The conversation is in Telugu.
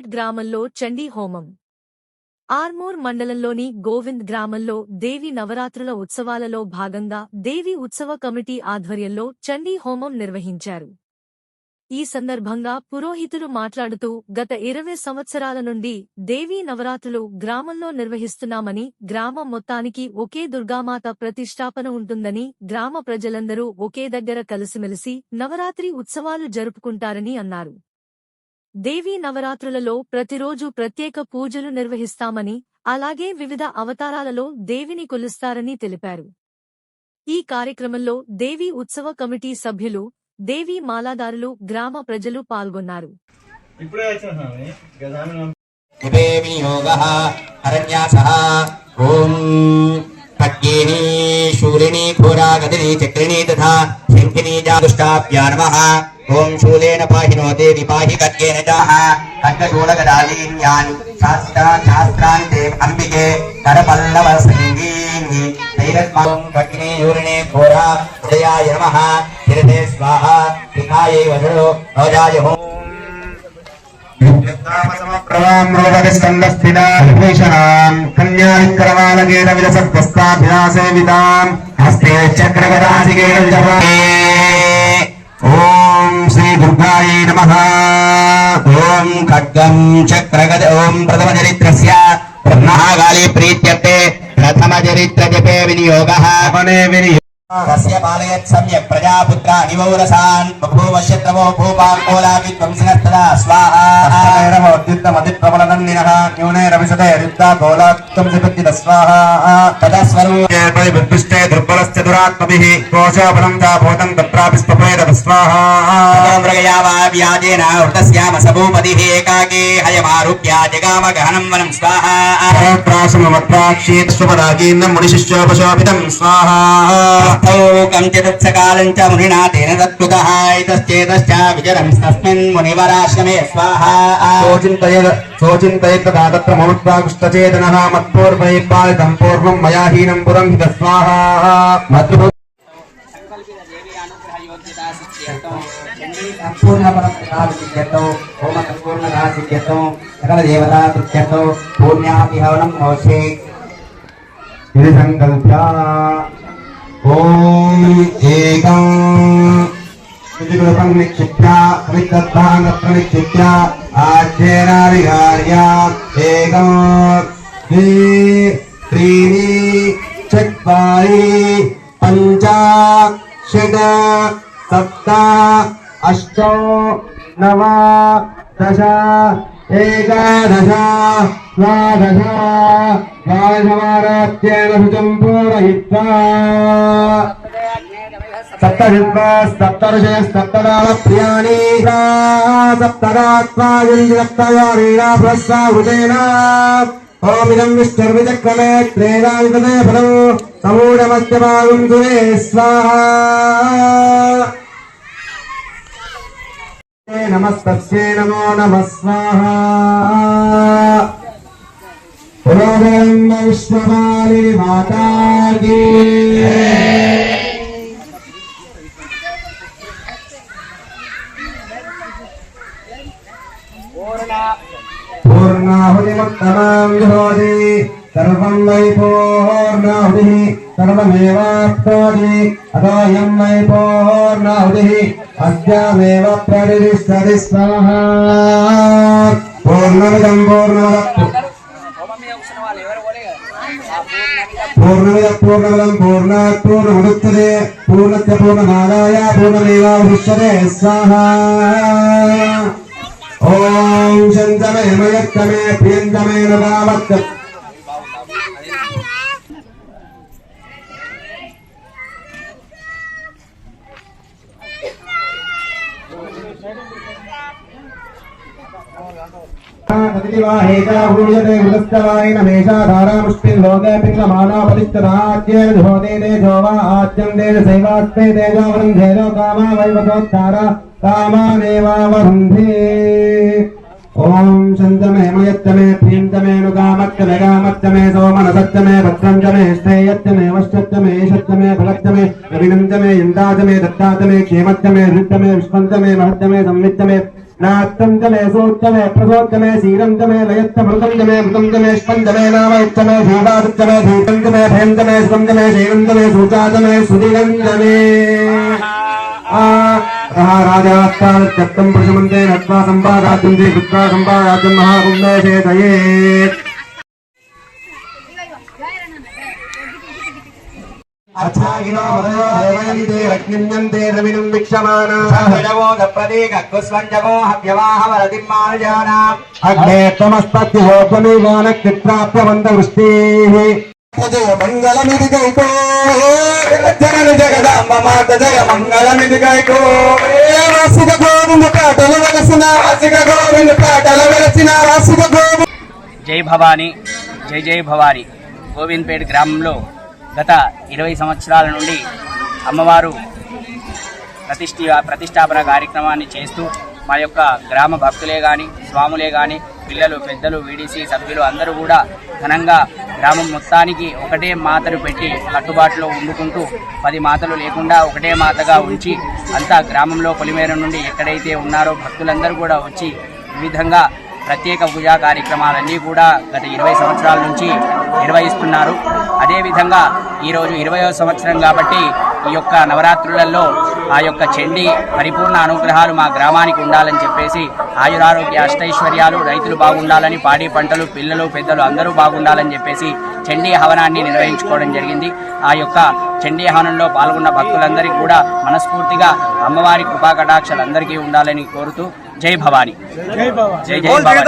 సిద్దిపేట్ గ్రామంలో చండీ హోమం. ఆర్మూర్ మండలంలోని గోవింద్ గ్రామంలో దేవి నవరాత్రుల ఉత్సవాలలో భాగంగా దేవి ఉత్సవ కమిటీ ఆధ్వర్యంలో చండీ హోమం నిర్వహించారు. ఈ సందర్భంగా పురోహితులు మాట్లాడుతూ గత ఇరవై సంవత్సరాల నుండి దేవీ నవరాత్రులు గ్రామంలో నిర్వహిస్తున్నామని గ్రామం మొత్తానికి ఒకే దుర్గామాత ప్రతిష్టాపన ఉంటుందని గ్రామ ప్రజలందరూ ఒకే దగ్గర కలిసిమెలిసి నవరాత్రి ఉత్సవాలు జరుపుకుంటారని అన్నారు. దేవీ నవరాత్రులలో ప్రతిరోజు ప్రత్యేక పూజలు నిర్వహిస్తామని అలాగే వివిధ అవతారాలలో దేవిని కొలుస్తారని తెలిపారు. ఈ కార్యక్రమంలో దేవీ ఉత్సవ కమిటీ సభ్యులు దేవీ మాలాదారులు గ్రామ ప్రజలు పాల్గొన్నారు. శూలిని ఘోరాగదిని చక్రిణి తథా శంఖిని జాదుష్టాభ్యా నమః. ఓం శూలేన పాహినో దేవి పాహి ఖడ్గేన చాహ ఖడ్గశూలగదాలీన్యాన్ శాస్త్రాన్ శాస్త్రాన్ తే అంబికే కరపల్లవ సంగీని తైరత్మం ఖడ్గిని శూలిని ఘోరా ఉదయాయ నమః హిరదే స్వాహ శిఖాయై వదనో నోజాయ హోం. ప్రవామ్రోగస్కందస్థితాభూషణాం కన్యావిక్రమాలకేన విలసత్వస్తాభిలాసేవితాం హస్తే చక్రగదాసికేన ఓం శ్రీ దుర్గాయై నమ ఓం ఖడ్గం చక్రగద ఓం ప్రథమ చరిత్రస్య బ్రహ్మగాళి ప్రీత్యర్థే ప్రథమ చరిత్ర జపే వినియోగ అవనే తస్య పాలయత్ సమ్యక్ ప్రజాపుత్ర నివౌరసాన్ బభూవ శత్రవో భూపాంకోలా విధ్వంసినస్తదా స్వాహా అత్యుత్తమతిప్రబలనందినః న్యూనే రవిశతే యుద్ధ గోళాత్తం సిపత్తి స్వాహా తదస్వరూ పరిబుద్ధిష్టే దుర్బలస్య దురాత్మభిः కోశోపనం చ భూతం తత్రాపి స్పపేద స్వాహా మృగయావా వ్యాజేన వృతస్యామ సభూపతిः ఏకాకే హయమారుప్య జగామ గహనం వనం స్వాహా ప్రాసమత్రాక్షీత్స్వపదాకీర్ణం మునిశిష్యోపశోభితం స్వాహా ౌకం చతుత్సకాలం చ మునినా తేన తత్కృతః ఇతశ్చేతశ్చ విచరం తస్మిన్ మునివరాశ్రమే స్వాహా తత్ర మముత్వాకుష్టచేతనः మత్పూర్వై పాలితం పూర్వం మయా హీనం పురం హిత స్వాహా సంపూర్ణ హోమ సంపూర్ణరాశిధ్యతో సకల దేవతా హవనం ఇది సంకల్ప్య ఓం ఏకం. శుచికృతం నిక్షిప్య సమిత్తద్భాగత్ర నిక్షిప్య ఆజ్యేనాధికార్య ఏకం ద్వి త్రీణి చత్వారి పంచ షడ్ సప్త అష్ట నవ దశ ఏకాదశ ద్వాదశ ద్వాదశమారాధ్యేన శుచం పూరయిత్వా సప్తహిత్వా సప్తఋషయ సప్తదాన ప్రియాణి సప్తదాత్మాజీరక్తయారీణ ప్రస్వాహృతేన ఓమిదం విష్ణుర్విచక్రమే త్రేదావిపదే ఫలం నమస్తస్యై నమో నమః స్వాహా. పురోగరం విశ్వమాలి పూర్ణాహుతిముత్తమాం విహోతి సర్వం వై పూర్ణాహుతి సర్వమేవాప్నోతి అతోయం వై పూర్ణాహుతి అస్యామేవ ప్రతిష్టతి స్వాహా పూర్ణమిదం పూర్ణమద పూర్ణమిద పూర్ణమిదం పూర్ణాత్ పూర్ణముదచ్చతే పూర్ణస్య పూర్ణమాదాయ పూర్ణమేవావశిష్యతే స్వాహా ఓం శంతమే మయత్తమే ప్రియంతమే నదావత్ హూయతే ఉదస్తవాయన మేషాధారాముష్టిన్ లోకే పింగమానాపతిష్టరాజ్యేన ధోతే తేజో వా ఆజ్యం తేజ శైవాస్తే తేజోవరం ధేజో కామా వైవతోత్తార కామానేవావరుంధే ఓం శంతమే మయత్తమే ప్రియంతమే నుగామత్తమే గామత్తమే సోమనసత్తమే భద్రంతమే శ్రేయత్తమే వశ్చత్తమే ఏషత్తమే ఫలత్తమే రవినంతమే ఇందాతమే దత్తాతమే క్షేమత్తమే హృత్తమే విష్పంతమే మహత్తమే नात्तम जमे सोत्तमे प्रसोत्तमे शीरम जमे लयत्त मृतम जमे मृतम जमे स्पन जमे नाम उत्तमे धीवादत जमे धीतम जमे भयम जमे सुतम जमे शैवम जमे सूचा जमे सुदीरम जमे राजास्तान चक्तम प्रशमन्ते नत्वा संभागाद्यन्ते पुत्रा संभागाद्यं महाकुम्भे शेतये అర్థాగినోదేవీరగ్నిందే వృష్టి జై భవాని జై జై భవాని గోవింద్పేట్ గ్రామంలో గత ఇరవై సంవత్సరాల నుండి అమ్మవారు ప్రతిష్ఠి ప్రతిష్టాపన కార్యక్రమాన్ని చేస్తూ మా యొక్క గ్రామ భక్తులే కానీ స్వాములే కానీ పిల్లలు పెద్దలు వీడీసీ సభ్యులు అందరూ కూడా ఘనంగా గ్రామం మొత్తానికి ఒకటే మాతను పెట్టి కట్టుబాటులో ఉండుకుంటూ పది మాతలు లేకుండా ఒకటే మాతగా ఉంచి అంతా గ్రామంలో పొలిమేర నుండి ఎక్కడైతే ఉన్నారో భక్తులందరూ కూడా వచ్చి ఈ విధంగా ప్రత్యేక పూజా కార్యక్రమాలన్నీ కూడా గత ఇరవై సంవత్సరాల నుంచి నిర్వహిస్తున్నారు. అదేవిధంగా ఈరోజు ఇరవయో సంవత్సరం కాబట్టి ఈ యొక్క నవరాత్రులలో ఆ యొక్క చండీ పరిపూర్ణ అనుగ్రహాలు మా గ్రామానికి ఉండాలని చెప్పేసి ఆయురారోగ్య అష్టైశ్వర్యాలు రైతులు బాగుండాలని పాడి పంటలు పిల్లలు పెద్దలు అందరూ బాగుండాలని చెప్పేసి చండీ హవనాన్ని నిర్వహించుకోవడం జరిగింది. ఆ యొక్క చండీ హవనంలో పాల్గొన్న భక్తులందరికీ కూడా మనస్ఫూర్తిగా అమ్మవారి కృపా కటాక్షలు అందరికీ ఉండాలని కోరుతూ జై భవానీ. జై జై భవానీ.